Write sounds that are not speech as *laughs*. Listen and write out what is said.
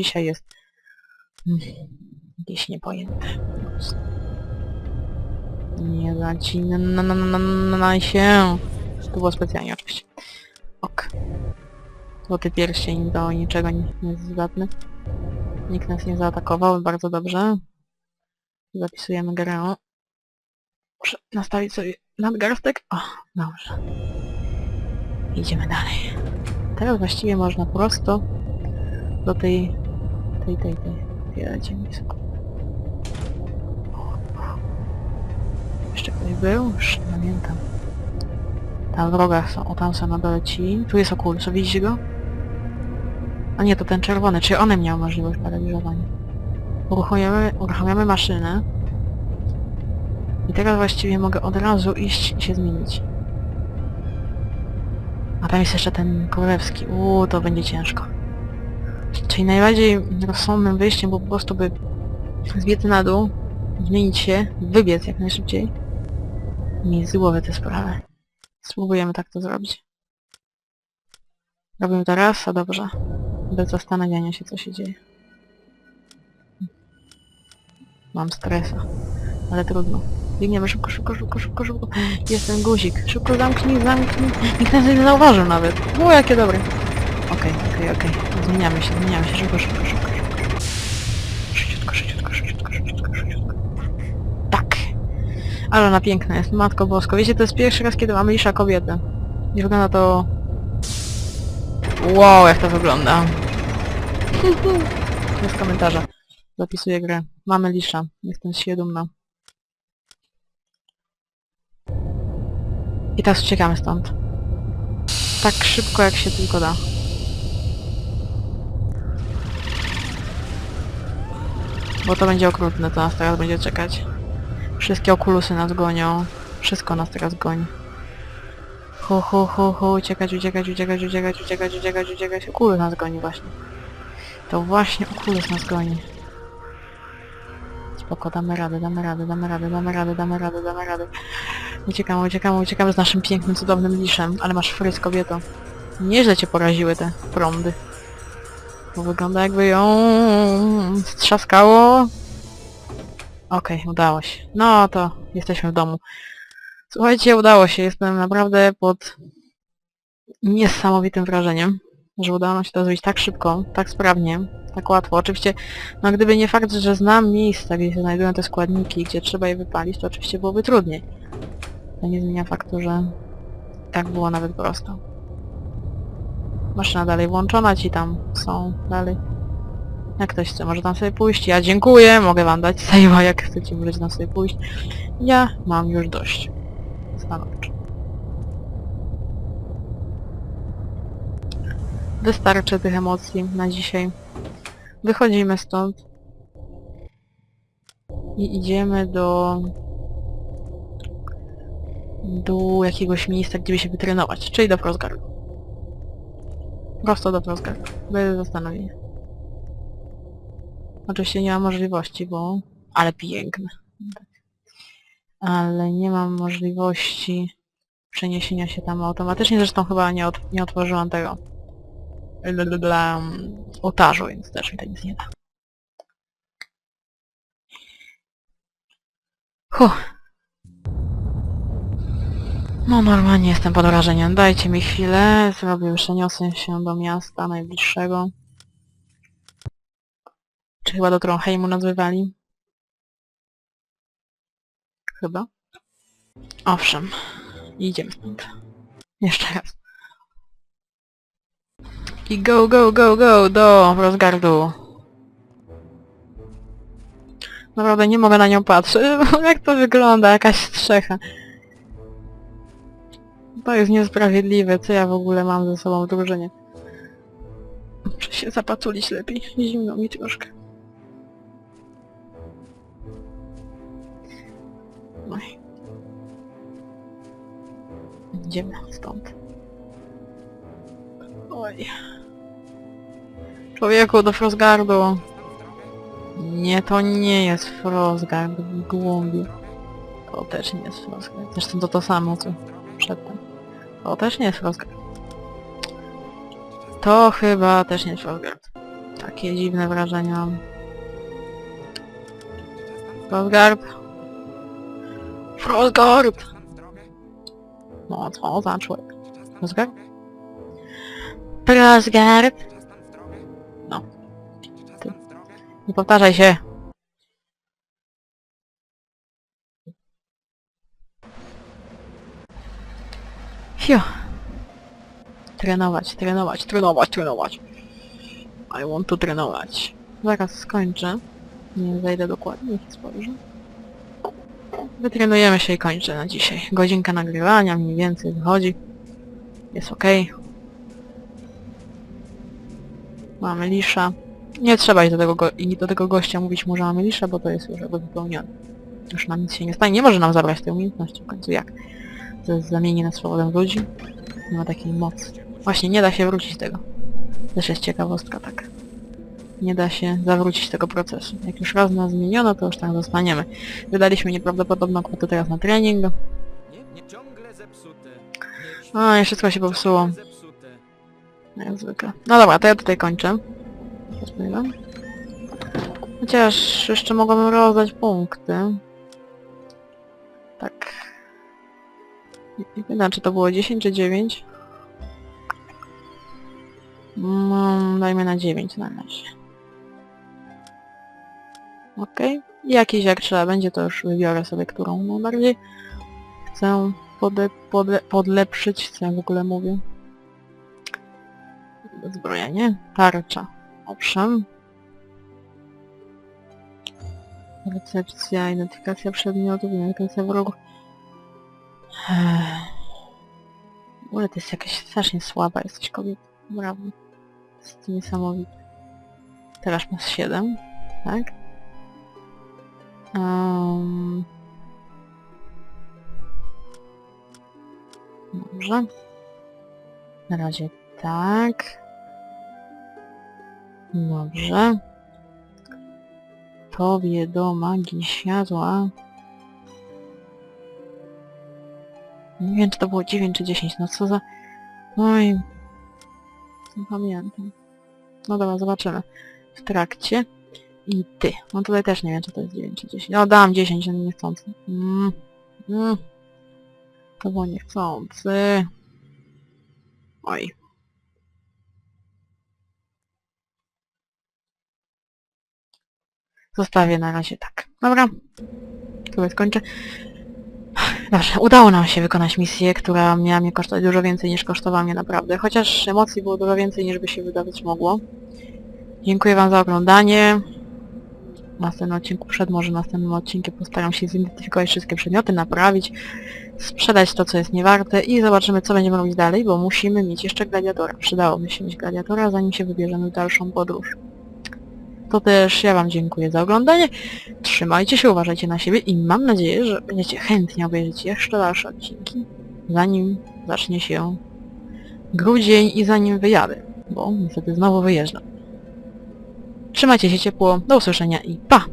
dzisiaj jest jakieś niepojęte. po prostu. Nie zacinaj się. To było specjalnie oczywiście. Ok. Złoty pierścień do niczego nie jest zdatny. Nikt nas nie zaatakował, bardzo dobrze. Zapisujemy grę. Muszę nastawić sobie nadgarstek. O, dobrze. Idziemy dalej. Teraz właściwie można prosto do tej... tej, tej, tej... Wielcie mi. Jeszcze ktoś był? Już nie pamiętam. Tam w są, o tam są na dole ci. Tu jest okulus, widzicie go? A nie, to ten czerwony, czy one miały możliwość paraliżowania. Uruchamiamy, uruchamiamy maszynę. I teraz właściwie mogę od razu iść i się zmienić. A tam jest jeszcze ten królewski. Uuu, to będzie ciężko. Czyli najbardziej rozsądnym wyjściem było po prostu by zbiec na dół, zmienić się, wybiec jak najszybciej. Mieć z głowy tę sprawę. Spróbujemy tak to zrobić. Robimy to raz, a dobrze. Bez zastanawiania się, co się dzieje. Mam stresa. Ale trudno. Biegniemy szybko, szybko, szybko, szybko, szybko. Jest ten guzik. Szybko zamknij, zamknij. Nikt nas nie zauważył nawet. O, jakie dobre. Okej, okej, okej. Zmieniamy się, zmieniamy się. Szybko, szybko, szybko, szybko. Szybciutko, szybciutko, szybciutko, szybciutko, szybciutko. Tak. Ale ona piękna jest. Matko Bosko. Wiecie, to jest pierwszy raz, kiedy mamy lisza kobietę. I wygląda to... Wow, jak to wygląda. *laughs* Bez komentarza. Zapisuję grę. Mamy lisza. Jestem się dumna. I teraz uciekamy stąd. Tak szybko, jak się tylko da. Bo to będzie okrutne, to nas teraz będzie czekać. Wszystkie okulusy nas gonią. Wszystko nas teraz goni. Hu, hu, hu, hu, uciekać, uciekać, uciekać, uciekać, uciekać, uciekać, uciekać. Okulus nas goni właśnie. To właśnie okulus nas goni. Spoko, damy radę, damy radę, damy radę, damy radę, damy radę, damy radę. Uciekamy, uciekamy, uciekamy z naszym pięknym, cudownym liszem. Ale masz fryz, kobieto. Nieźle cię poraziły te prądy. Bo wygląda jakby ją strzaskało. Okej, udało się. No to jesteśmy w domu. Słuchajcie, udało się. Jestem naprawdę pod niesamowitym wrażeniem, że udało nam się to zrobić tak szybko, tak sprawnie, tak łatwo. Oczywiście, no gdyby nie fakt, że znam miejsca, gdzie się znajdują te składniki, gdzie trzeba je wypalić, to oczywiście byłoby trudniej. To nie zmienia faktu, że tak było nawet prosto. Maszyna dalej włączona, ci tam są dalej. Jak ktoś chce, może tam sobie pójść. Ja dziękuję, mogę wam dać save'a, jak chcecie, możecie tam sobie pójść. Ja mam już dość. Stanowczo. Wystarczy tych emocji na dzisiaj. Wychodzimy stąd. I idziemy do... do jakiegoś miejsca, gdzie by się wytrenować, czyli do Frostgardu. Prosto do Frostgardu, bez zastanowienia. Oczywiście nie ma możliwości, bo... Ale piękne. Tak. Ale nie mam możliwości przeniesienia się tam automatycznie, zresztą chyba nie, nie otworzyłam tego dla ołtarzu, więc też mi to nic nie da. Huh. No normalnie jestem pod wrażeniem. Dajcie mi chwilę, zrobię, przeniosę się do miasta najbliższego. Czy chyba do Tronheimu nazywali? Chyba. Owszem. Idziemy stąd. Jeszcze raz. I go, go, go, go do Rosgardu. Naprawdę nie mogę na nią patrzeć. *laughs* Jak to wygląda? Jakaś strzecha. To jest niesprawiedliwe. Co ja w ogóle mam ze sobą w drużynie? Muszę się zapatulić lepiej. Zimno mi troszkę. Oj. Idziemy stąd. Oj. Człowieku, do Frostgardu. Nie, to nie jest Frostgard, głąbi. To też nie jest Frostgard. Zresztą to to samo, co przedtem. To też nie jest Frostgard. To chyba też nie jest Frostgard. Tak. Takie dziwne wrażenia mam. Frostgard! No co za człowiek? Frostgard? Frostgard! No. Ty. Nie powtarzaj się! Fiu. Trenować, trenować, trenować, trenować. I want to trenować. Zaraz skończę. Nie zajdę dokładnie, spojrzę. Wytrenujemy się i kończę na dzisiaj. Godzinka nagrywania mniej więcej wychodzi. Jest ok. Mamy lisza. Nie trzeba iść do tego, go do tego gościa mówić mu, że mamy lisza, bo to jest już jakby wypełnione. Już nam nic się nie stanie. Nie może nam zabrać tej umiejętności w końcu. Jak? To jest zamieni nas z powodem ludzi. Nie ma takiej mocy. Właśnie, nie da się wrócić tego. Też jest ciekawostka taka. Nie da się zawrócić tego procesu. Jak już raz nas zmieniono, to już tak zostaniemy. Wydaliśmy nieprawdopodobną kwotę teraz na trening. A, wszystko się popsuło. Jak zwykle. No dobra, to ja tutaj kończę. Rozpływam. Chociaż jeszcze mogłabym rozdać punkty. Tak. Nie pamiętam, czy to było 10 czy 9. No, dajmy na 9 na razie. Okej. Jakiś jak trzeba będzie, to już wybiorę sobie, którą najbardziej chcę pode, podle, podlepszyć, co ja w ogóle mówię. Zbrojenie, tarcza. Owszem. Recepcja, identyfikacja przedmiotów, identyfikacja wrogów. W ogóle to jest jakaś strasznie słaba jesteś kobieta. Brawo. To jest niesamowite. Teraz masz 7, tak? Um... Dobrze. Na razie tak. Dobrze. Tobie do magii światła. Nie wiem, czy to było 9 czy 10. No co za... Oj. Nie pamiętam. No dobra, zobaczymy. W trakcie. I ty. No tutaj też nie wiem, czy to jest 9 czy 10. No dam 10, no niechcący. Mm. Mm. To było niechcący. Oj. Zostawię na razie tak. Dobra. Chyba skończę. Dobrze, udało nam się wykonać misję, która miała mnie kosztować dużo więcej niż kosztowała mnie naprawdę. Chociaż emocji było dużo więcej niż by się wydawać mogło. Dziękuję Wam za oglądanie. W następnym odcinku, przed może następnym odcinkiem postaram się zidentyfikować wszystkie przedmioty, naprawić, sprzedać to, co jest niewarte i zobaczymy, co będziemy robić dalej, bo musimy mieć jeszcze gladiatora. Przydałoby się mieć gladiatora, zanim się wybierzemy w dalszą podróż. To też ja Wam dziękuję za oglądanie. Trzymajcie się, uważajcie na siebie i mam nadzieję, że będziecie chętnie obejrzeć jeszcze dalsze odcinki, zanim zacznie się grudzień i zanim wyjadę, bo niestety znowu wyjeżdżam. Trzymajcie się ciepło, do usłyszenia i pa!